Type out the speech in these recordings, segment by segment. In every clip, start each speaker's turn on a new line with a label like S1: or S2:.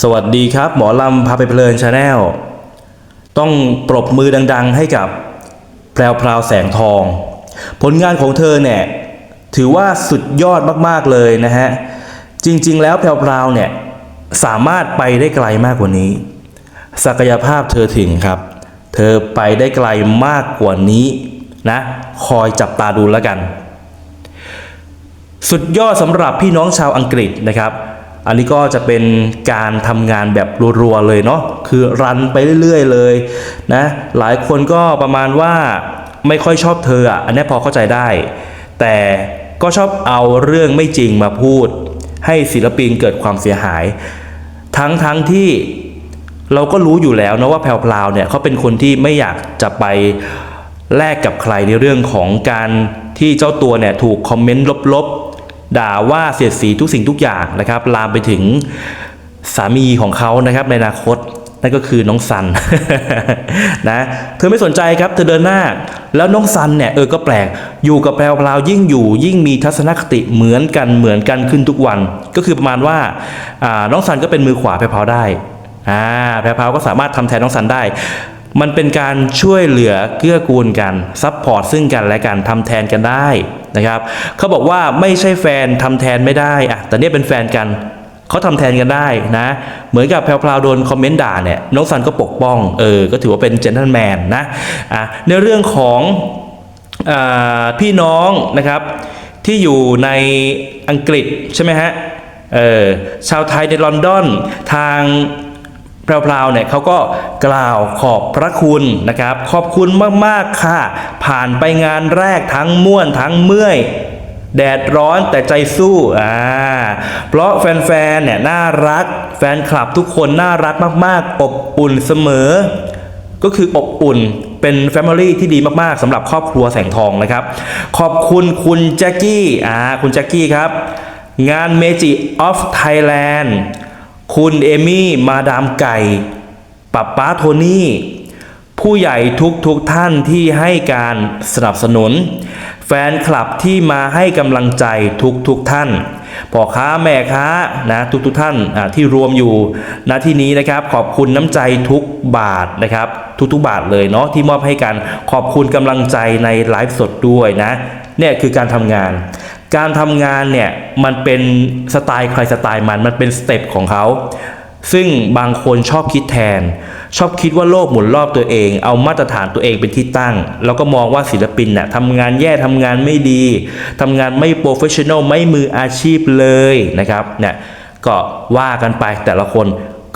S1: สวัสดีครับ หมอลำพาไปเพลินชาแนลต้องปรบมือดัง ๆ ให้กับแพรวพราวแสงทอง ผลงานของเธอเนี่ยถือว่าสุดยอดมากๆเลยนะฮะ จริง ๆ แล้วแพรวพราวเนี่ยสามารถไปได้ไกลมากกว่านี้ ศักยภาพเธอถึงครับ เธอไปได้ไกลมากกว่านี้นะคอยจับตาดูแล้วกัน สุดยอดสำหรับพี่น้องชาวอังกฤษนะครับ อันนี้ก็จะเป็นการทำงานแบบรัวๆเลยเนาะคือรันไปเรื่อยๆเลยนะหลายคนก็ประมาณว่าไม่ค่อยชอบเธออะอันนี้พอเข้าใจได้ แต่ก็ชอบเอาเรื่องไม่จริงมาพูด ให้ศิลปินเกิดความเสียหาย ทั้งทั้งที่เราก็รู้อยู่แล้วนะว่าแพรวพราวเนี่ยเขาเป็นคนที่ไม่อยากจะไปแลกกับใครในเรื่องของการที่เจ้าตัวเนี่ยถูกคอมเมนต์ลบๆ ด่าว่าเสียดสีทุกสิ่งทุกอย่างนะครับ ลามไปถึงสามีของเขานะครับในอนาคตนั่นก็คือน้องซันนะเธอไม่สนใจครับ เธอเดินหน้า แล้วน้องซันเนี่ยเออก็แปลกอยู่กับแพรวพราวยิ่งอยู่ ยิ่งมีทัศนคติเหมือนกันเหมือนกันขึ้นทุกวัน ก็คือประมาณว่าน้องซันก็เป็นมือขวาแพรวพราวได้อ่าแพรวพราวก็สามารถทำแทนน้องซันได้ มันเป็นการช่วยเหลือเกื้อกูลกันซัพพอร์ตซึ่งกันและกันทำแทนกันได้นะครับเขาบอกว่าไม่ใช่แฟนทำแทนไม่ได้อะแต่เนี่ยเป็นแฟนกันเขาทำแทนกันได้นะ เหมือนกับแพรวๆโดนคอมเมนต์ด่าเนี่ยน้องซันก็ปกป้องเออก็ถือว่าเป็นเจน t l e m แมนนะอะในเรื่องของอพี่น้องนะครับที่อยู่ในอังกฤษใช่ไหมฮะเออชาวไทยในลอนดอนทาง พรวๆเนี่ยเขาก็กล่าวขอบพระคุณนะครับ ขอบคุณมากๆค่ะ ผ่านไปงานแรกทั้งม่วนทั้งเมื่อย แดดร้อนแต่ใจสู้อ่าเพราะแฟนๆเนี่ยน่ารัก แฟนคลับทุกคนน่ารักมากๆ อบอุ่นเสมอ ก็คืออบอุ่นเป็นแฟมิลี่ที่ดีมากๆสำหรับครอบครัวแสงทองนะครับ ขอบคุณคุณแจ็คกี้อ่าคุณแจ็คกี้ครับงาน Magic of Thailand คุณเอมี่ มาดามไก่ปับป้าโทนี่ ผู้ใหญ่ทุกทุกท่านที่ให้การสนับสนุน แฟนคลับที่มาให้กำลังใจทุกทุกท่านพ่อค้าแม่ค้านะทุกทุกท่านที่รวมอยู่ณที่นี้นะครับ ขอบคุณน้ำใจทุกบาทนะครับทุกๆบาทเลยเนาะที่มอบให้กันขอบคุณกำลังใจในไลฟ์สดด้วยนะเนี่ยคือการทำงาน การทำงานเนี่ยมันเป็นสไตล์ใครสไตล์มันมันเป็นสเต็ปของเขาซึ่งบางคนชอบคิดแทน ชอบคิดว่าโลกหมุนรอบตัวเอง เอามาตรฐานตัวเองเป็นที่ตั้ง แล้วก็มองว่าศิลปินน่ะทำงานแย่ทำงานไม่ดีทำงานไม่โปรเฟชชั่นอลไม่มืออาชีพเลยนะครับเนี่ยก็ว่ากันไปแต่ละคน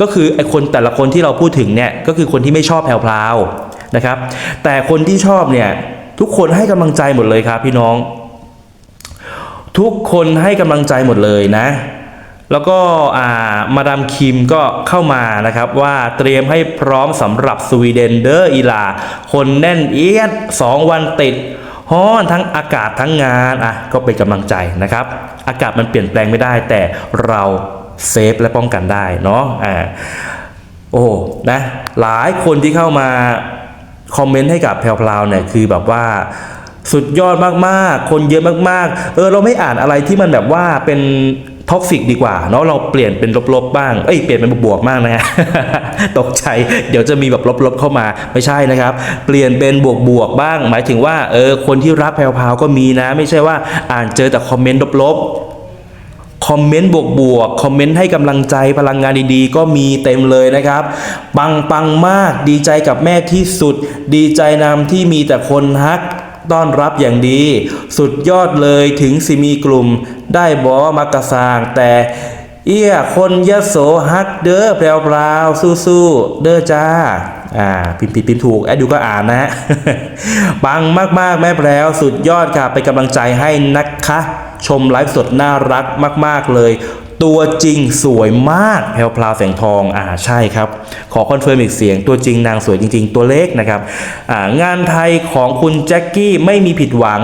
S1: ก็คือไอคนแต่ละคนที่เราพูดถึงเนี่ยก็คือคนที่ไม่ชอบแพรวๆนะครับ แต่คนที่ชอบเนี่ยทุกคนให้กำลังใจหมดเลยครับพี่น้อง ทุกคนให้กำลังใจหมดเลยนะ แล้วก็อามาดามคิมก็เข้ามานะครับว่าเตรียมให้พร้อมสำหรับสวีเดนเดอร์อีลา คนแน่นเอียด 2 วันติดฮ้อนทั้งอากาศทั้งงานอะก็เป็นกำลังใจนะครับ อากาศมันเปลี่ยนแปลงไม่ได้ แต่เราเซฟและป้องกันได้เนาะอ่าโอ้นะหลายคนที่เข้ามาคอมเมนต์ให้กับแพรวๆเนี่ยคือแบบว่า สุดยอดมากๆ คนเยอะมากๆ เออเราไม่อ่านอะไรที่มันแบบว่าเป็นท็อกซิกดีกว่าเนาะเราเปลี่ยนเป็นลบๆบ้าง เอ้ยเปลี่ยนเป็นบวกๆบ้างนะฮะตกใจเดี๋ยวจะมีแบบลบๆเข้ามาไม่ใช่นะครับ เปลี่ยนเป็นบวกๆบ้าง หมายถึงว่าเออคนที่รักแพรวๆก็มีนะ ไม่ใช่ว่าอ่านเจอแต่คอมเมนต์ลบๆคอมเมนต์บวกบวกๆคอมเมนต์ให้กำลังใจพลังงานดีๆ ก็มีเต็มเลยนะครับ ปังปังมากดีใจกับแม่ที่สุด ดีใจนำที่มีแต่คนฮัก ต้อนรับอย่างดี สุดยอดเลยถึงสิมีกลุ่ม ได้บอมักกะสางแต่เอี้ยคนยะโสฮักเด้อแพรวพราวๆสู้ๆเด้อจ้าอ่าพิมพ์ผิดพิมพ์ถูกแอดดูก็อ่านนะฮะปังมากๆ แม่แพรวสุดยอดค่ะเป็นกำลังใจให้นะคะ ชมไลฟ์สดน่ารักมาก ๆ เลย ตัวจริงสวยมากแพรวพราวแสงทองอ่าใช่ครับ ขอคอนเฟิร์มอีกเสียงตัวจริงนางสวยจริง ๆ ตัวเล็กนะครับอ่างานไทยของคุณแจ็คกี้ไม่มีผิดหวัง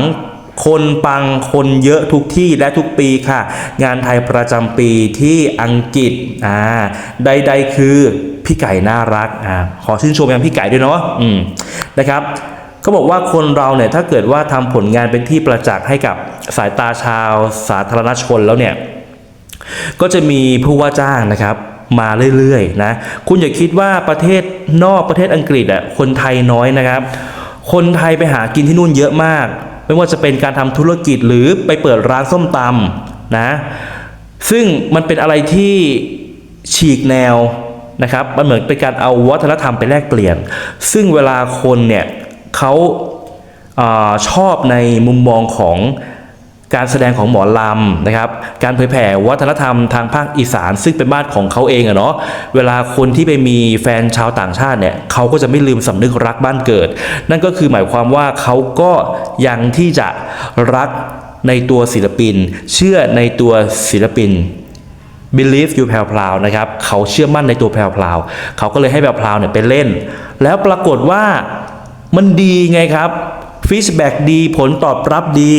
S1: คนปังคนเยอะทุกที่และทุกปีค่ะ งานไทยประจำปีที่อังกฤษอ่าใดๆคือพี่ไก่น่ารักอ่าขอชื่นชมยังพี่ไก่ด้วยเนาะอืมนะครับเขาบอกว่าคนเราเนี่ยถ้าเกิดว่าทำผลงานเป็นที่ประจักษ์ให้กับสายตาชาวสาธารณชนแล้วเนี่ย ก็จะมีผู้ว่าจ้างนะครับมาเรื่อยๆนะคุณอย่าคิดว่าประเทศนอกประเทศอังกฤษอะคนไทยน้อยนะครับ คนไทยไปหากินที่นู่นเยอะมาก ไม่ว่าจะเป็นการทำธุรกิจหรือไปเปิดร้านส้มตำนะซึ่งมันเป็นอะไรที่ฉีกแนวนะครับ มันเหมือนเป็นการเอาวัฒนธรรมไปแลกเปลี่ยน ซึ่งเวลาคนเนี่ยเขาอาชอบในมุมมองของ การแสดงของหมอลำนะครับ การเผยแผ่วัฒนธรรมทางภาคอีสานซึ่งเป็นบ้านของเขาเองอะเนาะ เวลาคนที่ไปมีแฟนชาวต่างชาติเนี่ยเขาก็จะไม่ลืมสำนึกรักบ้านเกิด นั่นก็คือหมายความว่าเขาก็ยังที่จะรักในตัวศิลปิน เชื่อในตัวศิลปิน believe you แพรวๆนะครับ เขาเชื่อมั่นในตัวแพรวๆเขาก็เลยให้แพรวๆเนี่ยไปเล่น แล้วปรากฏว่ามันดีไงครับ ฟีดแบ็ดี ผลตอบรับดี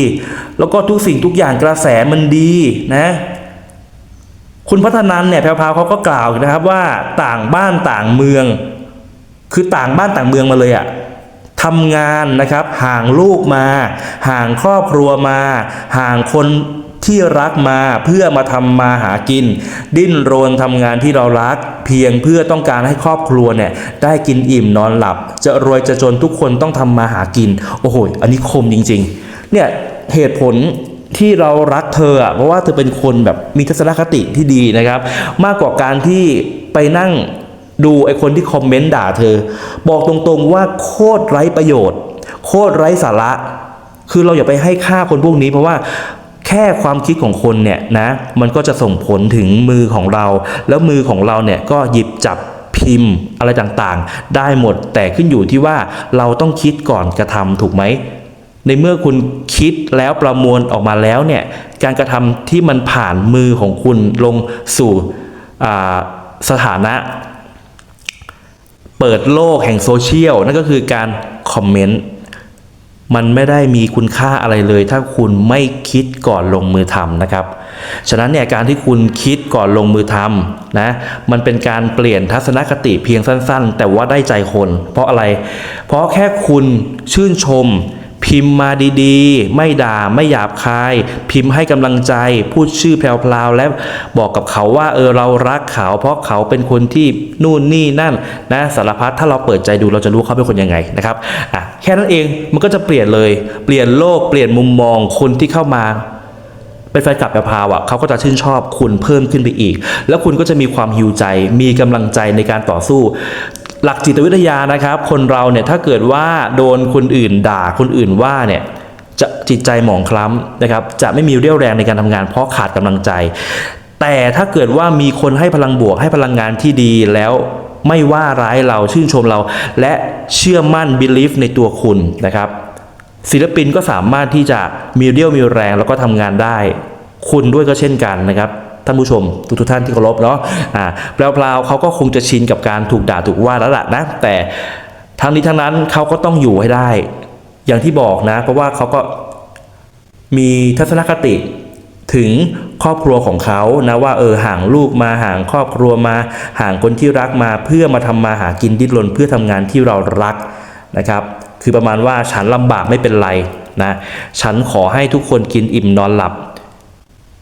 S1: แล้วก็ทุกสิ่งทุกอย่างกระแสมันดีนะคุณพัฒนันเนี่ยแพรวๆเขาก็กล่าวนะครับว่าต่างบ้านต่างเมือง คือต่างบ้านต่างเมืองมาเลยอะทำงานนะครับห่างลูกมา ห่างครอบครัวมา ห่างคน ที่รักมาเพื่อมาทำมาหากิน ดิ้นรนทำงานที่เรารัก เพียงเพื่อต้องการให้ครอบครัวเนี่ยได้กินอิ่มนอนหลับ จะรวยจะจนทุกคนต้องทำมาหากิน โอ้โหอันนี้คมจริง ๆ เนี่ยเหตุผลที่เรารักเธอเพราะว่าเธอเป็นคนแบบมีทัศนคติที่ดีนะครับ มากกว่าการที่ไปนั่งดูไอ้คนที่คอมเมนต์ด่าเธอ บอกตรงๆว่าโคตรไร้ประโยชน์ โคตรไร้สาระ คือเราอย่าไปให้ค่าคนพวกนี้เพราะว่า แค่ความคิดของคนเนี่ยนะมันก็จะส่งผลถึงมือของเรา แล้วมือของเราเนี่ยก็หยิบจับพิมพ์อะไรต่างๆ ได้หมดแต่ขึ้นอยู่ที่ว่าเราต้องคิดก่อนกระทำถูกไหมในเมื่อคุณคิดแล้วประมวลออกมาแล้วเนี่ยการกระทำที่มันผ่านมือของคุณลงสู่สถานะ เปิดโลกแห่งโซเชียลนั่นก็คือการคอมเมนต์ มันไม่ได้มีคุณค่าอะไรเลย ถ้าคุณไม่คิดก่อนลงมือทำนะครับ ฉะนั้นเนี่ยการที่คุณคิดก่อนลงมือทำนะมันเป็นการเปลี่ยนทัศนคติเพียงสั้น ๆ แต่ว่าได้ใจคน เพราะอะไร เพราะแค่คุณชื่นชม พิมพ์มาดีๆ ไม่ด่าไม่หยาบคาย พิมพ์ให้กำลังใจ พูดชื่อแพรวๆและบอกกับเขาว่าเออเรารักเขา เพราะเขาเป็นคนที่นู่นนี่นั่นนะสารพัดถ้าเราเปิดใจดูเราจะรู้เขาเป็นคนยังไงนะครับอะแค่นั้นเองมันก็จะเปลี่ยนเลย เปลี่ยนโลกเปลี่ยนมุมมองคนที่เข้ามาเป็นแฟนคลับแพรพาวอะเขาก็จะชื่นชอบคุณเพิ่มขึ้นไปอีก แล้วคุณก็จะมีความหิวใจ มีกำลังใจในการต่อสู้ หลักจิตวิทยานะครับ คนเราเนี่ยถ้าเกิดว่าโดนคนอื่นด่าคนอื่นว่าเนี่ยจะจิตใจหมองคล้ำนะครับ จะไม่มีเรี่ยวแรงในการทำงานเพราะขาดกำลังใจ แต่ถ้าเกิดว่ามีคนให้พลังบวกให้พลังงานที่ดีแล้วไม่ว่าร้ายเราชื่นชมเรา และเชื่อมั่น believe ในตัวคุณนะครับ ศิลปินก็สามารถที่จะมีเรี่ยวมีแรงแล้วก็ทำงานได้ คุณด้วยก็เช่นกันนะครับ ท่านผู้ชมทุกทุกท่านที่เคารพเนาะอ่าแพรวๆเขาก็คงจะชินกับการถูกด่าถูกว่าแล้วล่ะนะ แต่ทั้งนี้ทั้งนั้นเขาก็ต้องอยู่ให้ได้ อย่างที่บอกนะ เพราะว่าเขาก็มีทัศนคติถึงครอบครัวของเขานะว่าเออห่างลูกมาห่างครอบครัวมา ห่างคนที่รักมาเพื่อมาทำมาหากินดิ้นรนเพื่อทำงานที่เรารักนะครับ คือประมาณว่าฉันลำบากไม่เป็นไรนะ ฉันขอให้ทุกคนกินอิ่มนอนหลับ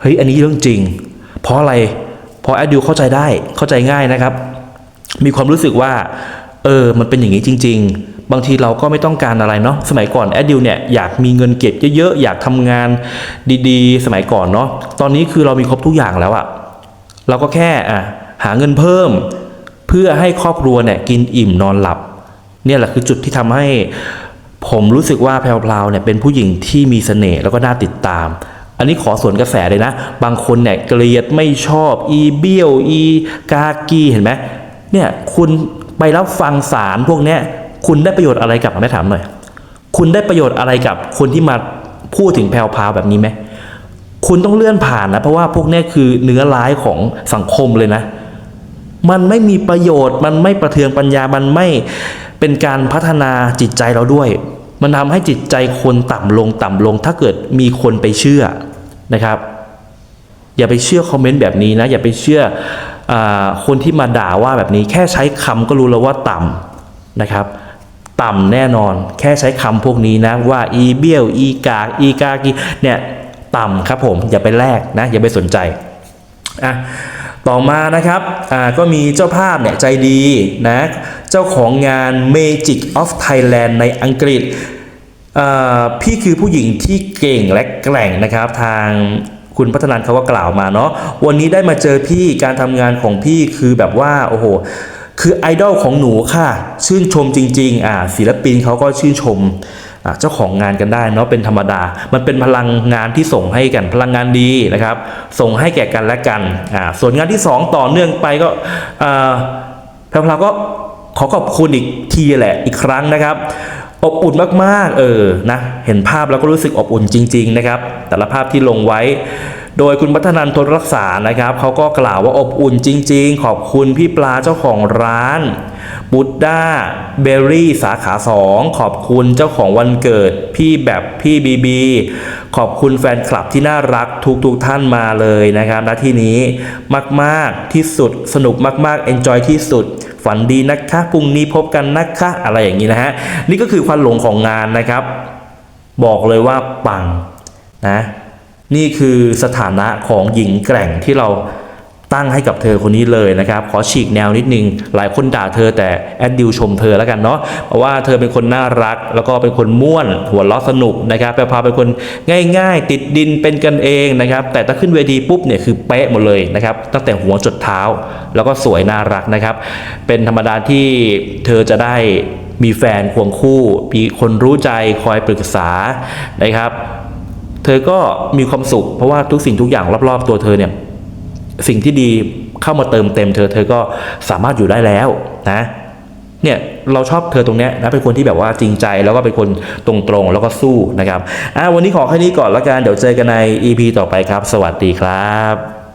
S1: เฮ้ย อันนี้เรื่องจริง เพราะอะไร เพราะแอดดิวเข้าใจได้เข้าใจง่ายนะครับ มีความรู้สึกว่าเออ มันเป็นอย่างนี้จริง ๆ บางทีเราก็ไม่ต้องการอะไรเนาะ สมัยก่อนแอดดิวเนี่ยอยากมีเงินเก็บเยอะๆ อยากทำงานดีๆ สมัยก่อนเนาะ ตอนนี้คือเรามีครบทุกอย่างแล้วอะเราก็แค่อะหาเงินเพิ่ม เพื่อให้ครอบครัวเนี่ยกินอิ่มนอนหลับ เนี่ยแหละคือจุดที่ทำให้ผมรู้สึกว่าแพรวๆเนี่ยเป็นผู้หญิงที่มีเสน่ห์แล้วก็น่าติดตาม อันนี้ขอส่วนกระแสเลยนะ บางคนเนี่ยเกลียดไม่ชอบ อีเบี้ยวอีกากีเห็นไหมเนี่ยคุณไปรับฟังสารพวกเนี้ยคุณได้ประโยชน์อะไรกลับมาไม่ถามหน่อย คุณได้ประโยชน์อะไรกับคนที่มาพูดถึงแพรวพาวแบบนี้ไหมคุณต้องเลื่อนผ่านนะ เพราะว่าพวกนี้คือเนื้อร้ายของสังคมเลยนะ มันไม่มีประโยชน์ มันไม่ประเทืองปัญญา มันไม่เป็นการพัฒนาจิตใจเราด้วย มันทำให้จิตใจคนต่ำลงต่ำลง ถ้าเกิดมีคนไปเชื่อ นะครับ อย่าไปเชื่อคอมเมนต์แบบนี้นะ อย่าไปเชื่ออคนที่มาด่าว่าแบบนี้ แค่ใช้คำก็รู้แล้วว่าต่ำนะครับ ต่ำแน่นอน แค่ใช้คำพวกนี้นะว่าอีเบี้ยวอีกาอีกากีเนี่ยต่ำครับผม อย่าไปแลกนะ อย่าไปสนใจอะต่อมานะครับ อ่า ก็มีเจ้าภาพเนี่ยใจดีนะ เจ้าของงาน Magic of Thailand ในอังกฤษ พี่คือผู้หญิงที่เก่งและแกร่งนะครับทางคุณพัฒนันเขาก็กล่าวมาเนาะวันนี้ได้มาเจอพี่การทำงานของพี่คือแบบว่าโอ้โหคือไอดอลของหนูค่ะ ชื่นชมจริงๆอ่าศิลปินเขาก็ชื่นชมเจ้าของงานกันได้เนาะเป็นธรรมดา มันเป็นพลังงานที่ส่งให้กันพลังงานดีนะครับ ส่งให้แก่กันและกันอ่าส่วนงานที่ 2 ต่อเนื่องไปก็อ่าแพรวๆก็ขอขอบคุณอีกทีแหละอีกครั้งนะครับ อบอุ่นมากๆ เออ นะ เห็นภาพแล้วก็รู้สึกอบอุ่นจริง ๆ นะครับ แต่ละภาพที่ลงไว้ โดยคุณพัฒนันทนรักษา นะครับ เขาก็กล่าวว่าอบอุ่นจริง ๆ ขอบคุณพี่ปลาเจ้าของร้านบุตด้าเบอรี่สาขา 2 ขอบคุณเจ้าของวันเกิด พี่แบบพี่บีบี ขอบคุณแฟนคลับที่น่ารักทุกๆท่านมาเลยนะครับณที่นี้มากๆที่สุดสนุกมากๆเอนจอยที่สุด ฝันดีนะคะพรุ่งนี้พบกันนะคะอะไรอย่างนี้นะฮะนี่ก็คือควันหลงของงานนะครับ บอกเลยว่าปังนะนี่คือสถานะของหญิงแกร่งที่เรา ตั้งให้กับเธอคนนี้เลยนะครับ ขอฉีกแนวนิดนึง หลายคนด่าเธอแต่แอดดิวชมเธอแล้วกันเนาะเพราะว่าเธอเป็นคนน่ารัก แล้วก็เป็นคนม่วน หัวเราะสนุกนะครับแปลพาเป็นคนง่าย ๆ ติดดินเป็นกันเองนะครับ แต่ถ้าขึ้นเวทีปุ๊บเนี่ยคือเป๊ะหมดเลยนะครับ ตั้งแต่หัวจดเท้า แล้วก็สวยน่ารักนะครับ เป็นธรรมดาที่เธอจะได้มีแฟนควงคู่มีคนรู้ใจคอยปรึกษานะครับ เธอก็มีความสุข เพราะว่าทุกสิ่งทุกอย่างรอบๆ ตัวเธอเนี่ย สิ่งที่ดีเข้ามาเติมเต็มเธอ เธอก็สามารถอยู่ได้แล้วนะเนี่ยเราชอบเธอตรงเนี้ยนะเป็นคนที่แบบว่าจริงใจแล้วก็เป็นคนตรงๆ แล้วก็สู้นะครับอ่าวันนี้ขอแค่นี้ก่อนละกันเดี๋ยวเจอกันใน EP ต่อไปครับ สวัสดีครับ